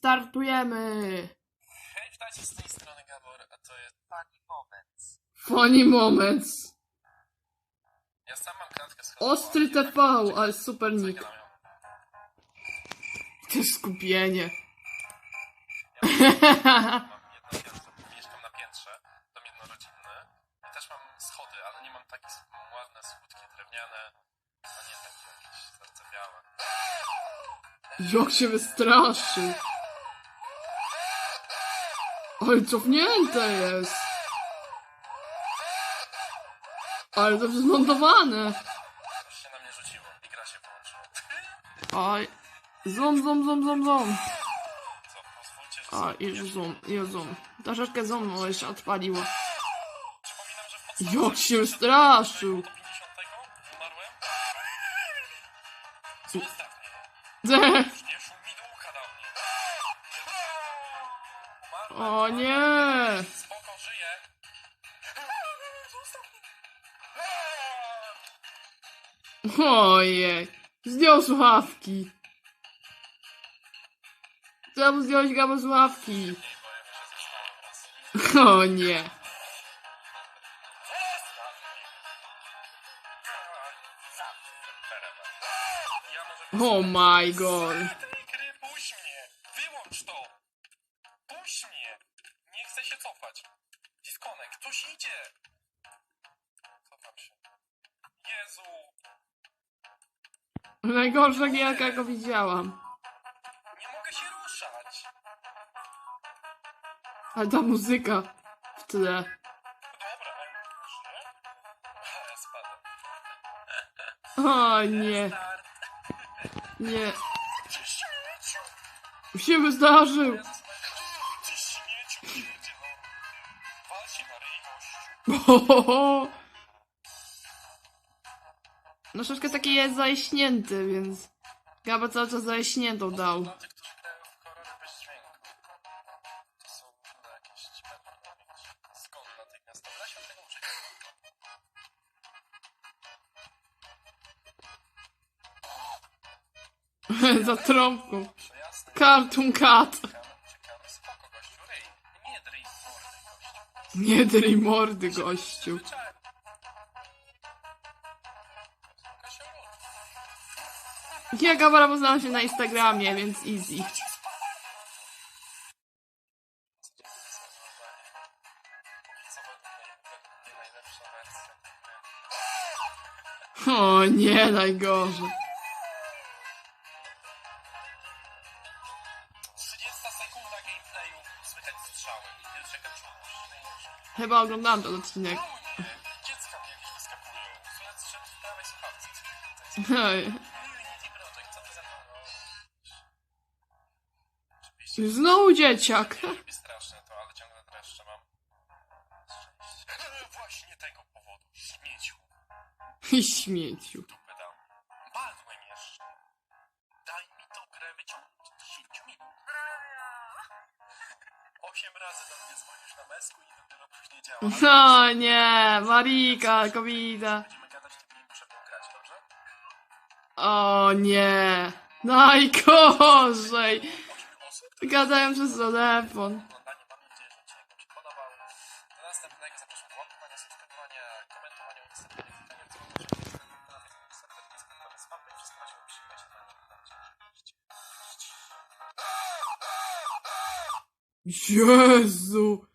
startujemy! Hej, witajcie z tej strony Gabor, a to jest Funny Moments. Funny moments. Ja sam mam klatkę schodową. Ostry TV, jednak ale super nick. zagram ją. To skupienie. Mam jedno piętro, mieszkam na piętrze, dom jednorodzinny. I też mam schody, ale nie mam takie ładne, słodkie, drewniane, a nie takie jakieś zardzewiałe. Jak się wystraszył. Ale cofnięte jest. Ale dobrze zmontowane. Się na mnie rzuciło i gra się wyłączyła. Oj. Zoom, zoom, zoom, zoom, zoom. Co, pozwólcie, że A, już zoom, już zoom. Troszeczkę zoomu jeszcze odpaliło. Przypominam, że w podstawce Jak się wystraszył. do 50 umarłem. Zostaw mnie. Ze- Już nie O nie. Spoko, mnie. Ojej. Zdjął słuchawki. Czemu zdjąłeś gabo słuchawki? O nie. Oh my god. Cofać. Disconnect, ktoś idzie! Cofam się. Jezu! Najgorsza gierka, jaką widziałam. Nie mogę się ruszać! Ale ta muzyka w tle. Dobra, najlepsze. Ale spadam. O nie, Start! nie. Się wyzdarzył. Jezus No troszeczkę taki jest zajaśnięty, więc... Gabo cały czas zajaśniętą dał. Dla tych, którzy grają Nie dryj mordy, gościu. Ja Gabara poznałam się na Instagramie, więc easy. O nie, najgorzej. Sekunda gameplayu, słychać strzały i pierwsze. Chyba oglądałam ten odcinek. Dziecka mi jakieś wyskakują. Słychać strzał w prawej słuchawce. Hej. Znowu dzieciak. straszne to, ale ciągle dreszcze mam. Właśnie tego powodu. Śmieciu. I śmieciu. Osiem razy do mnie dzwonisz na mesku i dopiero później działa. No nie, Marika, kobieta. Będziemy gadać, ty nie muszę pograć, dobrze? O nie. Najgorzej. Gadają przez telefon. Jezu.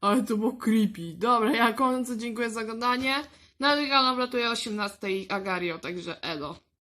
Ale to było creepy. Dobra, ja kończę, dziękuję za oglądanie. Na kanał wlatuje 18 Agario, także elo.